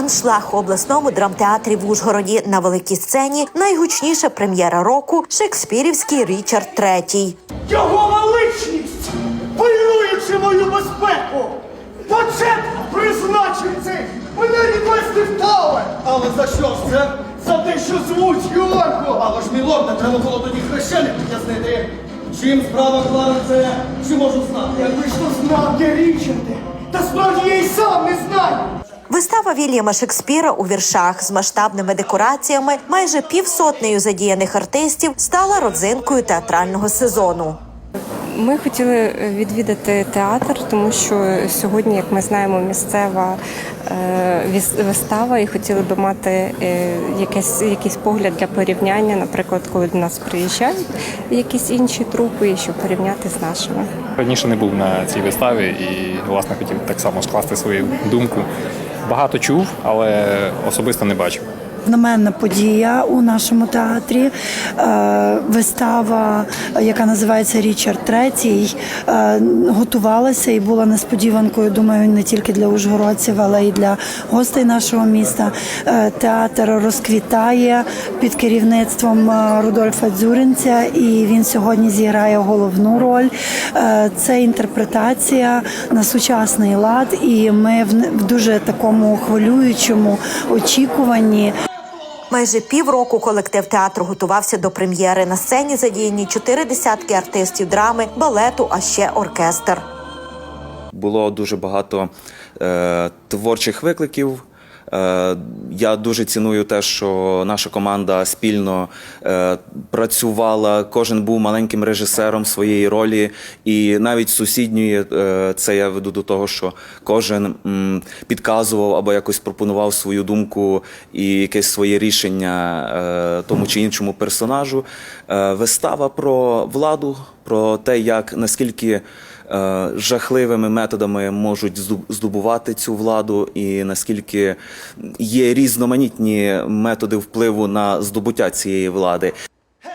аншлаг у обласному драмтеатрі в Ужгороді на великій сцені. Найгучніша прем'єра року Шекспірівський Річард III. Його величність, пильнуючи мою безпеку, почет призначив цей мене відвести в Тауер. Але за що ж це? За те, що звуть Йорго. Але ж мілорде, треба було тоді хрещених під'яснити. Чим справа кланиться, чи можу знати? Якби ж то знав я Річарде, та справді я й сам не знаю. Вистава Вільяма Шекспіра у віршах з масштабними декораціями, майже півсотнею задіяних артистів, стала родзинкою театрального сезону. Ми хотіли е, відвідати театр, тому що сьогодні, як ми знаємо, місцева е, вистава, і хотіли би мати е, якийсь, якийсь погляд для порівняння, наприклад, коли до нас приїжджають якісь інші трупи, і щоб порівняти з нашими. Раніше не був на цій виставі і власне хотів так само скласти свою думку. Багато чув, але особисто не бачив. Знаменна подія у нашому театрі. Е, Вистава, яка називається Річард III, е, готувалася і була несподіванкою. Думаю, не тільки для ужгородців, але й для гостей нашого міста. Е, Театр розквітає під керівництвом Рудольфа Дзюринця, і він сьогодні зіграє головну роль. Це інтерпретація на сучасний лад, і ми в дуже такому хвилюючому очікуванні. Майже півроку колектив театру готувався до прем'єри. На сцені задіяні чотири десятки артистів драми, балету, а ще оркестр. було дуже багато е, творчих викликів. Е, я дуже ціную те, що наша команда спільно е, працювала. Кожен був маленьким режисером своєї ролі, і навіть сусідньої е, це я веду до того, що кожен підказував або якось пропонував свою думку і якесь своє рішення тому чи іншому персонажу. Вистава про владу, про те, як наскільки е, жахливими методами можуть здобу- здобувати цю владу, і наскільки є різноманітні методи впливу на здобуття цієї влади.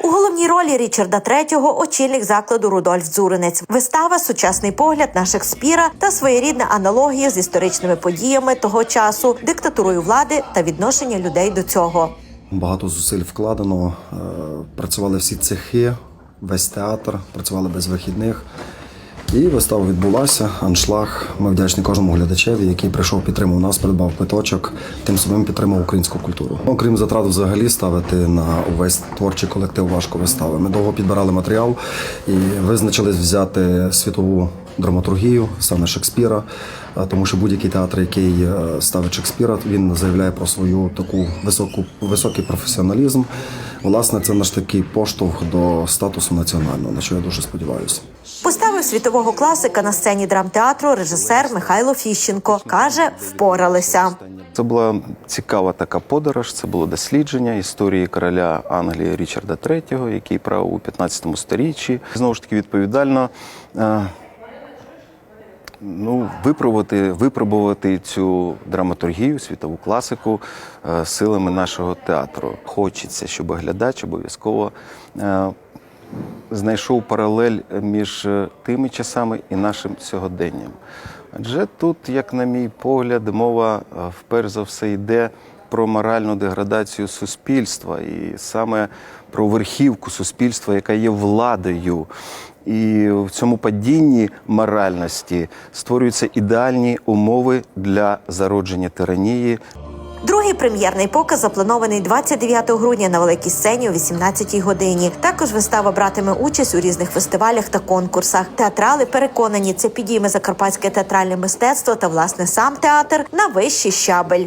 У головній ролі Річарда III – очільник закладу Рудольф Дзуринець. Вистава сучасний погляд на Шекспіра та своєрідна аналогія з історичними подіями того часу, диктатурою влади та відношення людей до цього. Багато зусиль вкладено. е, Працювали всі цехи, весь театр, працювали без вихідних. І вистава відбулася. Аншлаг. Ми вдячні кожному глядачеві, який прийшов, підтримав нас, придбав квиточок, тим самим підтримав українську культуру. Окрім затрат, взагалі ставити на увесь творчий колектив важко вистави. Ми довго підбирали матеріал і визначились взяти світову драматургію, саме Шекспіра, е, тому що будь-який театр, який е, ставить Шекспіра, він заявляє про свою таку високу високий професіоналізм. Власне, це наш такий поштовх до статусу національного, на що я дуже сподіваюся. Поставив світового класика на сцені драмтеатру режисер Михайло Фіщенко. Каже, впоралися. Це була цікава така подорож. Це було дослідження історії короля Англії Річарда III, який правив у 15 сторіччі. Знову ж таки, відповідально е, ну, випробувати, випробувати цю драматургію, світову класику е, силами нашого театру. Хочеться, щоб глядач обов'язково. е, знайшов паралель між е, тими часами і нашим сьогоденням. Адже тут, як на мій погляд, мова вперше за все йде про моральну деградацію суспільства і саме про верхівку суспільства, яка є владою. І в цьому падінні моральності створюються ідеальні умови для зародження тиранії, Другий прем'єрний показ запланований 29 грудня на великій сцені о 18 годині. Також вистава братиме участь у різних фестивалях та конкурсах. Театрали переконані, це підійме закарпатське театральне мистецтво та власне сам театр на вищий щабель.